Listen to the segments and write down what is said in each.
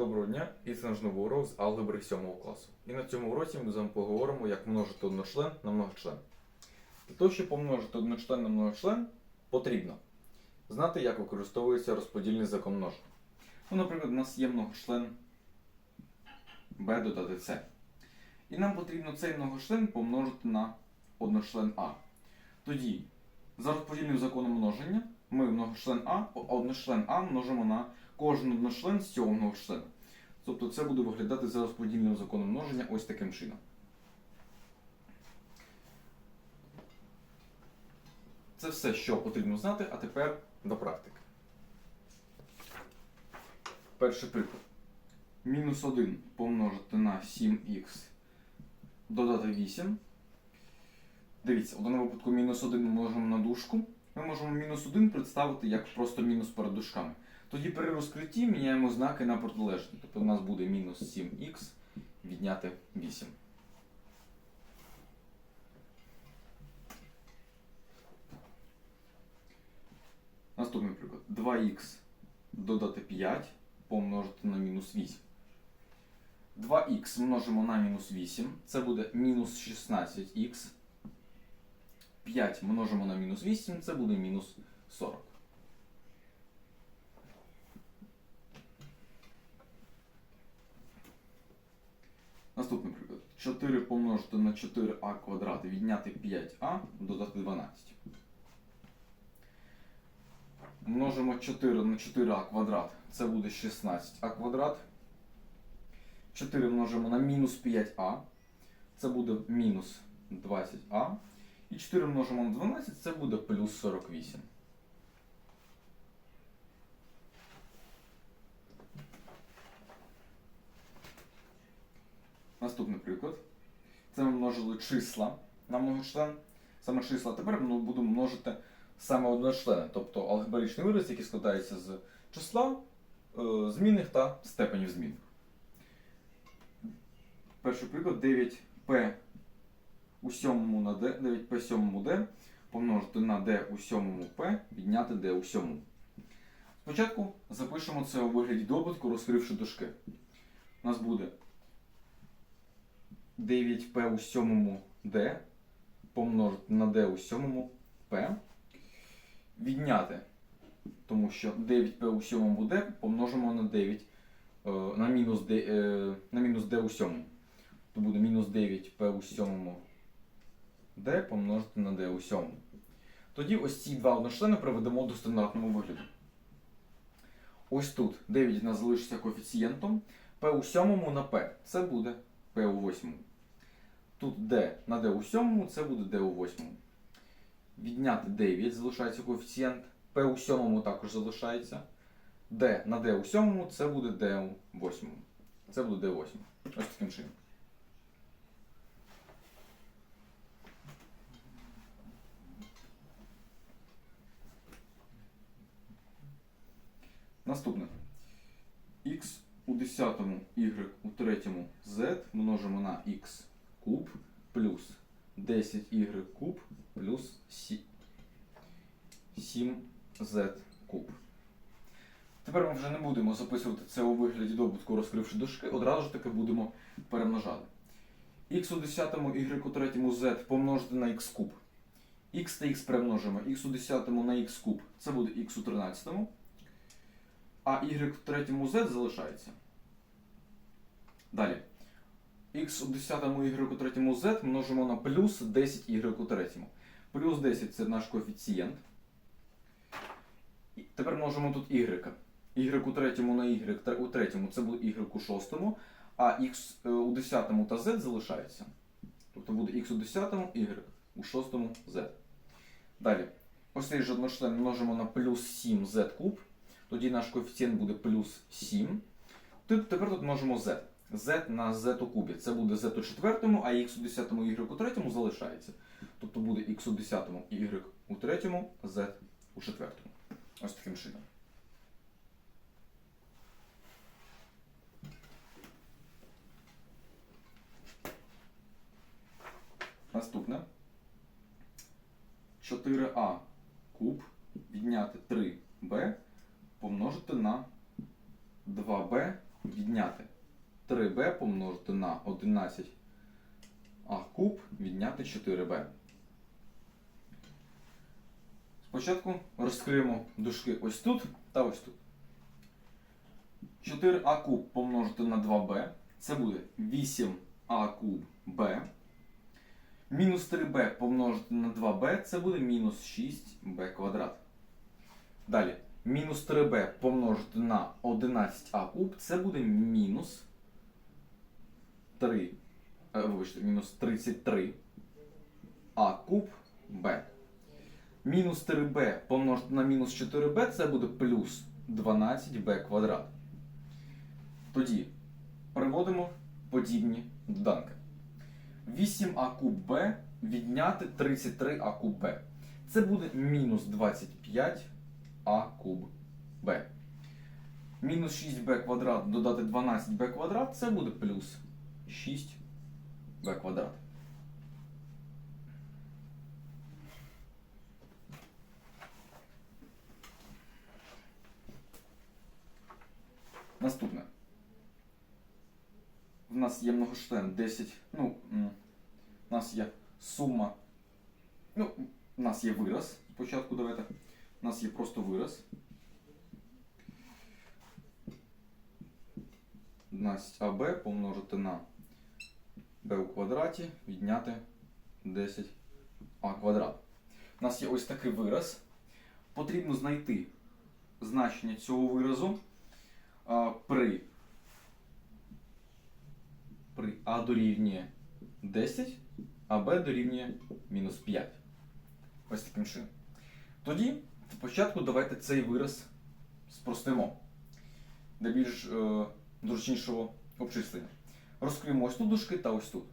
Доброго дня! І це наш новий урок з алгебри 7 класу. І на цьому уроці ми з вами поговоримо, як множити одночлен на многочлен. Для того, щоб помножити одночлен на многочлен, потрібно знати, як використовується розподільний закон множення. Ну, наприклад, у нас є многочлен b додати c. І нам потрібно цей многочлен помножити на одночлен А. Тоді, за розподільним законом множення, ми многочлен А, одночлен А множимо на кожен одночлен з цього многочлена. Тобто це буде виглядати за розподільним законом множення ось таким чином. Це все, що потрібно знати, а тепер до практики. Перший приклад. Мінус 1 помножити на 7х додати 8. Дивіться, в даному випадку мінус 1 ми можемо на дужку. Ми можемо мінус 1 представити як просто мінус перед дужками. Тоді при розкритті міняємо знаки на протилежні. Тобто у нас буде мінус 7х відняти 8. Наступний приклад. 2х додати 5 помножити на мінус 8. 2х множимо на мінус 8. Це буде мінус 16х. 5 множимо на мінус 8, це буде мінус 40. Наступний приклад. 4 помножити на 4а квадрат і відняти 5а, додати 12. Множимо 4 на 4а квадрат, це буде 16а квадрат. 4 множимо на мінус 5а, це буде мінус 20а. І 4 множимо на 12, це буде плюс 48. Наступний приклад. Це ми множили числа на многочлен. Саме числа. Тепер ми будемо множити саме одночлени, тобто алгебраїчний вираз, який складається з числа, е, змінних та степенів змінних. Перший приклад 9p у сьомому на d, 9p сьомому d помножити на d у сьомому p, відняти d у сьомому. Спочатку запишемо це у вигляді добутку, розкривши дужки. У нас буде 9p у сьомому d помножити на d у сьомому p. Відняти, тому що 9p у сьомому d помножимо на 9 е, на мінус d, е, на мінус d у сьомому. То буде мінус 9p у сьомому d помножити на d у сьомому. Тоді ось ці два одночлени приведемо до стандартного вигляду. Ось тут 9 у нас залишиться коефіцієнтом p у сьомому на p. Це буде p у восьмому. Тут d на d у сьомому, це буде d у восьмому. Відняти 9 залишається коефіцієнт. p у сьомому також залишається. d на d у сьомому, це буде d у восьмому. Це буде d у восьмому. Ось таким чином. Наступне. x у десятому, y у третьому z множимо на x куб плюс 10y куб плюс 7z куб. Тепер ми вже не будемо записувати це у вигляді добутку, розкривши дужки, одразу ж таки будемо перемножати. x у 10, y у третьому z помножити на x куб. x та x перемножимо. x у 10 на x куб. Це буде x у 13. А y в третьому z залишається. Далі. X у 10 y у третьому z множимо на плюс 10 у третьому. Плюс 10 це наш коефіцієнт. І Тепер множимо тут y. y у третьому на y у третьому це буде y у шостому, а x е, у 10 та z залишається. Тобто буде x у 10, y у шостому z. Далі. Ось цей же одночлен множимо на плюс 7z куб. Тоді наш коефіцієнт буде плюс 7. Тепер тут множимо z. z на z у кубі. Це буде z у четвертому, а x у 10 y у третьому залишається. Тобто буде x у 10 y у третьому, z у четвертому. Ось таким чином. Наступне. 4а куб відняти 3b помножити на 2b відняти відняти 3b помножити на 11 а куб відняти 4b. Спочатку розкриємо дужки ось тут та ось тут. 4а куб помножити на 2b. Це буде 8а куб b. Мінус 3b помножити на 2b це буде мінус 6b квадрат. Далі. Мінус 3b помножити на 11а куб це буде мінус 3. е, Вибачте, мінус 33 а куб b. Мінус 3b помножити на мінус 4b це буде плюс 12b квадрат. Тоді приводимо подібні доданки. 8а куб b відняти 33а куб b. Це буде мінус 25а куб b. Мінус 6b квадрат додати 12b квадрат це буде плюс 6b квадрат. Наступне. В нас є многочлен 10. Ну, у нас є сума. Ну, у нас є вираз. Спочатку давайте. У нас є просто вираз. 11аб помножити на b у квадраті, відняти 10а квадрат. У нас є ось такий вираз. Потрібно знайти значення цього виразу а, при, при а дорівнює 10, а b дорівнює мінус 5. Ось таким чином. Тоді спочатку давайте цей вираз спростимо для більш е, зручнішого обчислення. Розкриємо ось тут дужки та ось тут.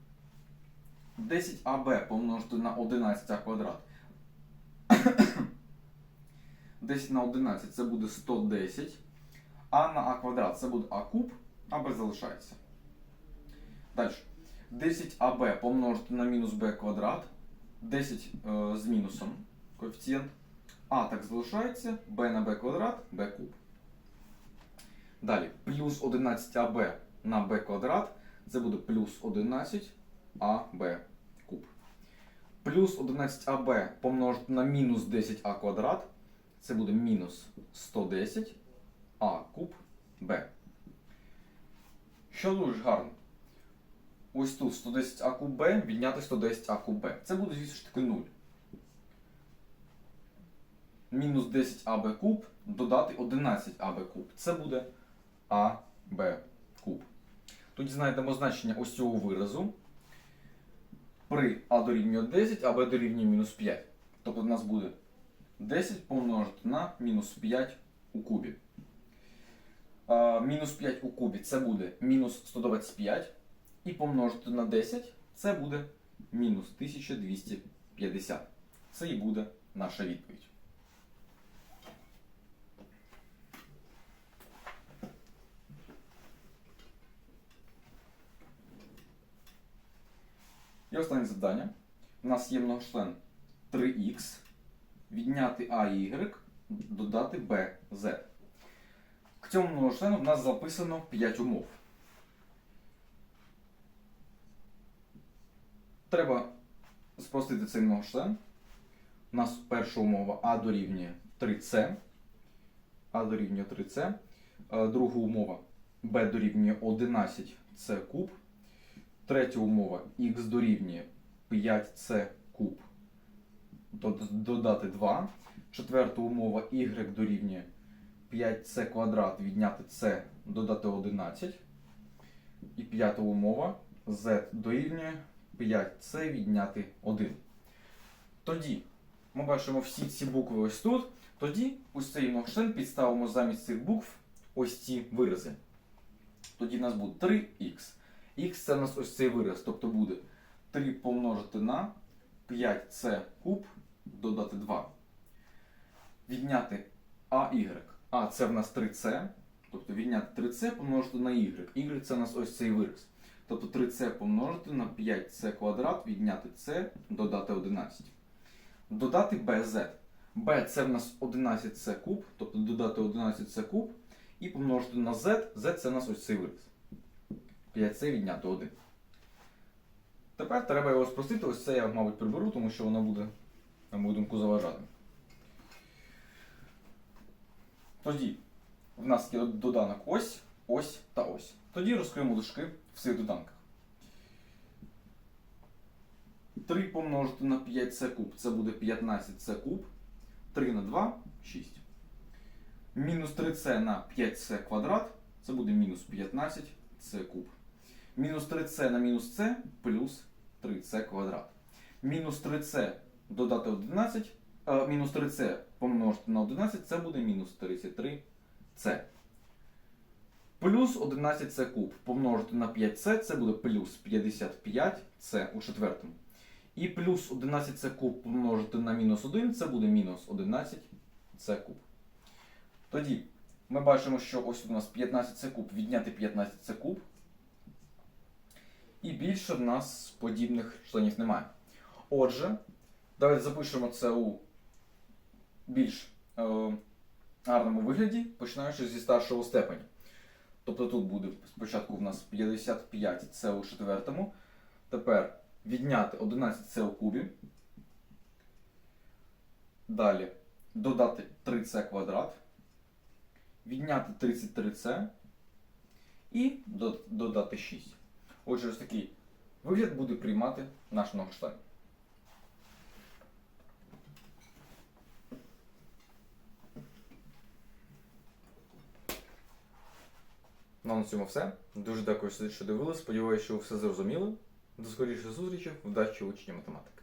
10аб помножити на 11а квадрат. 10 на 11 це буде 110. А на а квадрат це буде а куб, а b залишається. Далі. 10аб помножити на мінус b квадрат. 10 е, з мінусом коефіцієнт. А так залишається, b на b квадрат, b куб. Далі, плюс 11аб на b квадрат, це буде плюс 11аб куб. Плюс 11аб помножити на мінус 10а квадрат, це буде мінус 110 а куб b. Що дуже гарно. Ось тут 110а куб b відняти 110а куб b. Це буде, звісно ж таки 0. Мінус 10аб куб додати 11аб куб. Це буде АБ куб. Тоді знайдемо значення ось цього виразу. При А дорівнює 10, а Б дорівнює мінус 5. Тобто у нас буде 10 помножити на мінус 5 у кубі. Мінус 5 у кубі це буде мінус 125. І помножити на 10 це буде мінус 1250. Це і буде наша відповідь. І останнє завдання. У нас є многочлен 3х, відняти а і y, додати b, z. К цьому многочлену в нас записано 5 умов. Треба спростити цей многочлен. У нас перша умова а дорівнює 3c. А дорівнює 3c. Е, Друга умова b дорівнює 11c куб. Третя умова х дорівнює 5c куб додати 2. Четверта умова y дорівнює 5c квадрат відняти c додати 11. І п'ята умова z дорівнює 5c відняти 1. Тоді ми бачимо всі ці букви ось тут. Тоді ось цей многочлен підставимо замість цих букв ось ці вирази. Тоді в нас буде 3х. Х це у нас ось цей вираз, тобто буде 3 помножити на 5c куб додати 2. Відняти AY. А це в нас 3c. Тобто відняти 3c помножити на y. Y це у нас ось цей вираз. Тобто 3c помножити на 5c квадрат, відняти c, додати 11. Додати bz. b це в нас 11c куб, тобто додати 11c куб. і помножити на z. z це у нас ось цей вираз. 5c відняти 1. Тепер треба його спростити. Ось це я, мабуть, приберу, тому що воно буде, на мою думку, заважати. Тоді в нас є доданок ось, ось та ось. Тоді розкриємо дужки в цих доданках. 3 помножити на 5c куб це буде 15c куб. 3 на 2 6. Мінус 3c на 5c квадрат це буде мінус 15c куб. Мінус 3c на мінус c плюс 3c квадрат. Мінус 3c додати 11. е, мінус 3c помножити на 11 це буде мінус 33c. Плюс 11c куб помножити на 5c це буде плюс 55c у четвертому. І плюс 11c куб помножити на мінус 1 це буде мінус 11c куб. Тоді ми бачимо, що ось у нас 15c куб відняти 15c куб. І більше в нас подібних членів немає. Отже, давайте запишемо це у більш е, гарному вигляді, починаючи зі старшого степеня. Тобто тут буде спочатку в нас 55 це у четвертому. Тепер відняти 11 це у кубі. Далі додати 3c квадрат. Відняти 33c і додати 6. Отже, ось такий вигляд буде приймати наш многочлен. Ну, на цьому все. Дуже дякую, що дивилися. Сподіваюся, що ви все зрозуміли. До скорішої зустрічі. Вдачі учні математики.